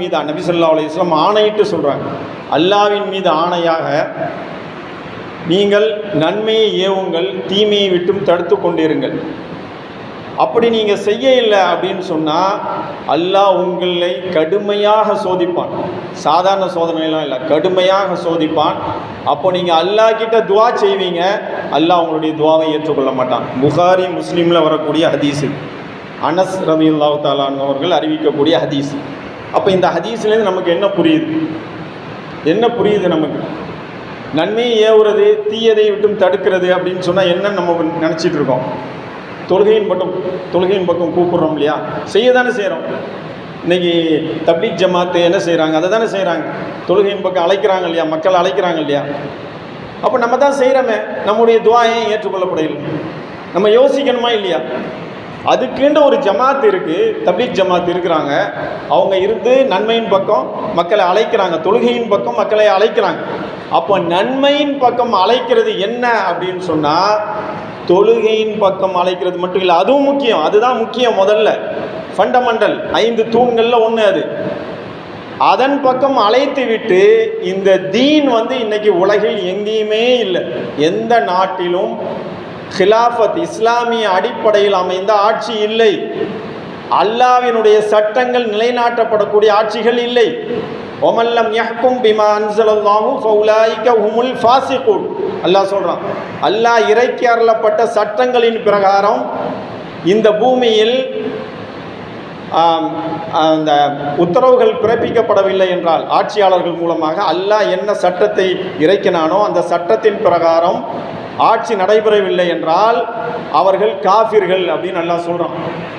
மீது நபி ஸல்லல்லாஹு அலைஹி ஆணையிட்டு சொல்கிறாங்க அல்லாவின் மீது ஆணையாக நீங்கள் நன்மையை ஏவுங்கள் தீமையை விட்டும் தடுத்து கொண்டிருங்கள். அப்படி நீங்கள் செய்ய இல்லை அப்படின்னு சொன்னால் அல்லாஹ் உங்களை கடுமையாக சோதிப்பான். சாதாரண சோதனைலாம் இல்லை கடுமையாக சோதிப்பான். அப்போ நீங்கள் அல்லாஹ் கிட்ட துவா செய்வீங்க அல்லாஹ் உங்களுடைய துவாவை ஏற்றுக்கொள்ள மாட்டான். புகாரி முஸ்லீமில் வரக்கூடிய ஹதீஸு. அனஸ் ரவி அல்லாஹு தாலான் அவர்கள் அறிவிக்கக்கூடிய ஹதீஸ். அப்போ இந்த ஹதீஸ்லேருந்து நமக்கு என்ன புரியுது? என்ன புரியுது நமக்கு? நன்மையை ஏவுறது தீயதை விட்டும் தடுக்கிறது அப்படின்னு சொன்னால் என்ன நம்ம நினச்சிட்டு இருக்கோம்? தொழுகையின் பக்கம் தொழுகையின் பக்கம் கூப்பிட்றோம் இல்லையா? செய்ய தானே செய்கிறோம் இன்றைக்கி தப்லீக் ஜமாத்து என்ன செய்கிறாங்க அதை தானே செய்கிறாங்க தொழுகையின் பக்கம் அழைக்கிறாங்க இல்லையா? மக்கள் அழைக்கிறாங்க இல்லையா? அப்போ நம்ம தான் செய்கிறோமே நம்முடைய துவாயை ஏற்றுக்கொள்ளப்படையில். நம்ம யோசிக்கணுமா இல்லையா? அதுக்குன்ற ஒரு ஜமாத் இருக்குது தப்லீக் ஜமாத் இருக்கிறாங்க. அவங்க இருந்து நன்மையின் பக்கம் மக்களை அழைக்கிறாங்க. தொழுகையின் பக்கம் மக்களை அழைக்கிறாங்க. அப்போ நன்மையின் பக்கம் அழைக்கிறது என்ன அப்படின்னு சொன்னால் தொழுகையின் பக்கம் அழைக்கிறது மட்டும் இல்லை அதுவும் முக்கியம். அதுதான் முக்கியம் முதல்ல. ஃபண்டமெண்டல் ஐந்து தூண்களில் ஒன்று அது. அதன் பக்கம் அழைத்து விட்டு இந்த தீன் வந்து இன்னைக்கு உலகில் எங்கேயுமே இல்லை. எந்த நாட்டிலும் ஹிலாஃபத் இஸ்லாமிய அடிப்படையில் அமைந்த ஆட்சி இல்லை. அல்லாவினுடைய சட்டங்கள் நிலைநாட்டப்படக்கூடிய ஆட்சிகள் இல்லை ஒமல்லம் யஹ்கும் பிமா அன்சலல்லாஹு ஃபவுலாயிக ஹுமுல் ஃபாசிகூன் அல்லாஹ் சொல்கிறான் அல்லாஹ் இறக்கி அருளப்பட்ட சட்டங்களின் பிரகாரம் இந்த பூமியில் அந்த உத்தரவுகள் பிறப்பிக்கப்படவில்லை என்றால் ஆட்சியாளர்கள் மூலமாக அல்லாஹ் என்ன சட்டத்தை இறக்கினானோ அந்த சட்டத்தின் பிரகாரம் ஆட்சி நடைபெறவில்லை என்றால் அவர்கள் காஃபிர்கள் அப்படின்னு நல்லா சொல்கிறான்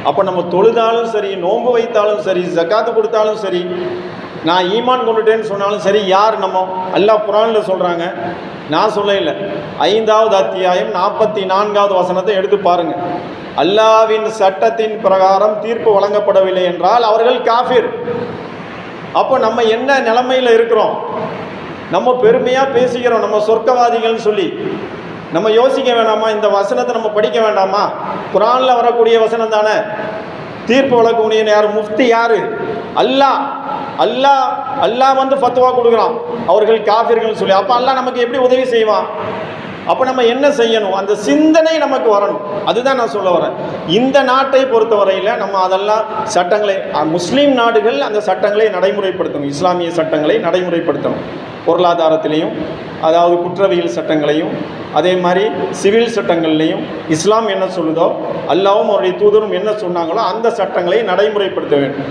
அப்போ நம்ம தொழுதாலும் சரி நோன்பு வைத்தாலும் சரி ஜக்காத்து கொடுத்தாலும் சரி நான் ஈமான் கொண்டுட்டேன்னு சொன்னாலும் சரி யார் நம்ம? அல்லாஹ் குரானில் சொல்கிறாங்க நான் சொல்ல இல்லை ஐந்தாவது அத்தியாயம் நாற்பத்தி நான்காவது வசனத்தை எடுத்து பாருங்கள் அல்லாவின் சட்டத்தின் பிரகாரம் தீர்ப்பு வழங்கப்படவில்லை என்றால் அவர்கள் காஃபிர். அப்போ நம்ம என்ன நிலைமையில் இருக்கிறோம்? நம்ம பெருமையாக பேசிக்கிறோம் நம்ம சொர்க்கவாதிகள்னு சொல்லி. நம்ம யோசிக்க வேண்டாமா இந்த வசனத்தை நம்ம படிக்க வேண்டாமா? குரானில் வரக்கூடிய வசனம் தானே. தீர்ப்பு வழங்கக்கூடிய யார்? முஃப்தி யார்? அல்லாஹ். அல்லாஹ் அல்லாஹ் வந்து ஃபத்துவா கொடுக்குறான். அவர்கள் காஃபிர்கள் சொல்லி. அப்போ அல்லாஹ் நமக்கு எப்படி உதவி செய்வான்? அப்போ நம்ம என்ன செய்யணும்? அந்த சிந்தனை நமக்கு வரணும். அதுதான் நான் சொல்ல வரேன். இந்த நாட்டை பொறுத்தவரையில் நம்ம அதெல்லாம் சட்டங்களை முஸ்லீம் நாடுகள் அந்த சட்டங்களை நடைமுறைப்படுத்தணும். இஸ்லாமிய சட்டங்களை நடைமுறைப்படுத்தணும். பொருளாதாரத்திலையும் அதாவது குற்றவியல் சட்டங்களையும் அதே மாதிரி சிவில் சட்டங்கள்லையும் இஸ்லாம் என்ன சொல்லுதோ அல்லாவும் அவருடைய தூதரும் என்ன சொன்னாங்களோ அந்த சட்டங்களை நடைமுறைப்படுத்த வேண்டும்.